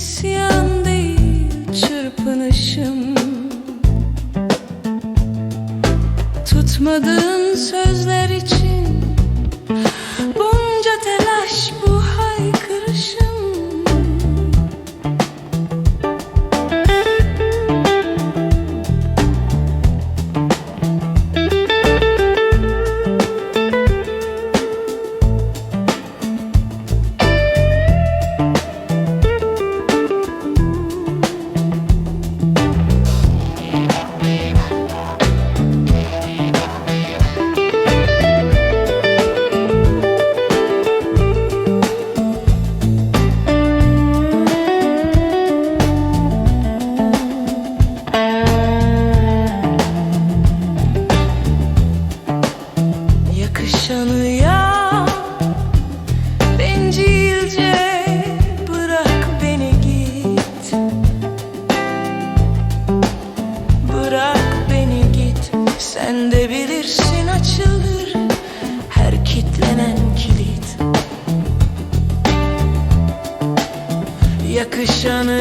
İsyan değil çırpınışım. Tutmadığın sözler Sen de bilirsin açılır her kitlenen kilit. Yakışanı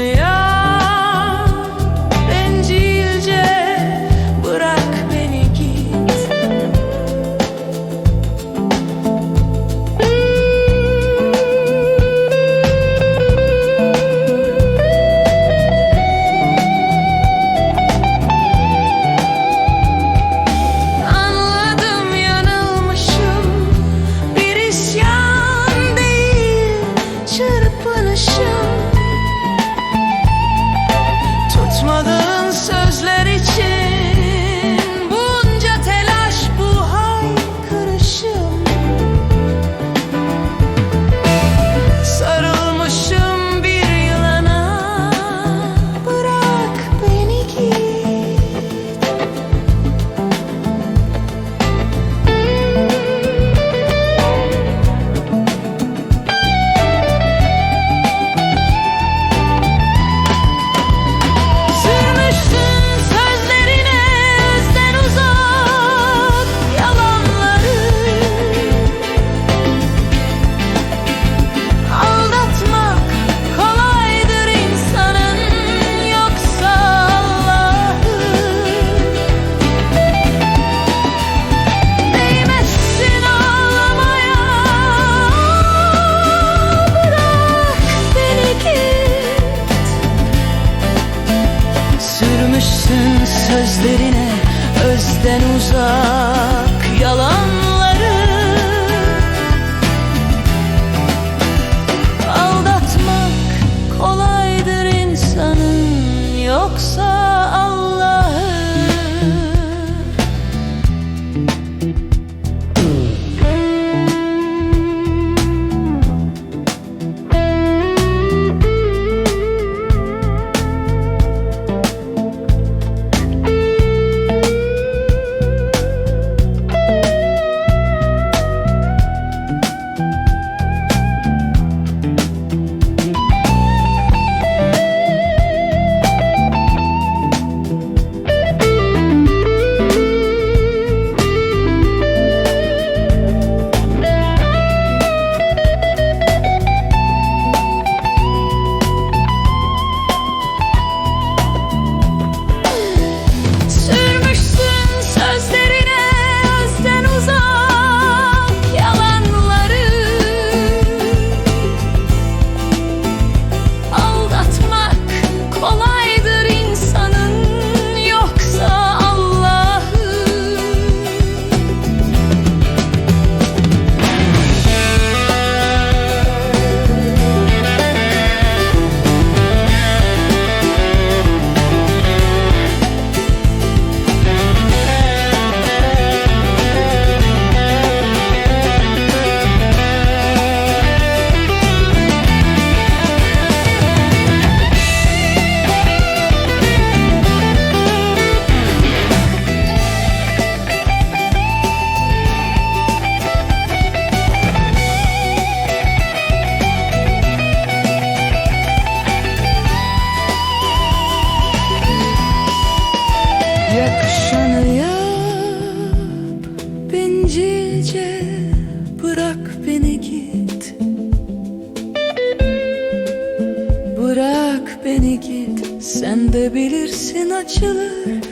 açılır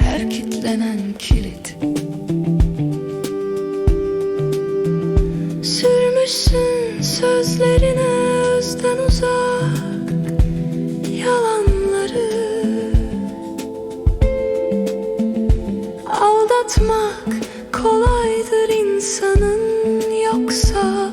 her kitlenen kilit. Sürmüşsün sözlerine özden uzak yalanları. Aldatmak kolaydır insanın yoksa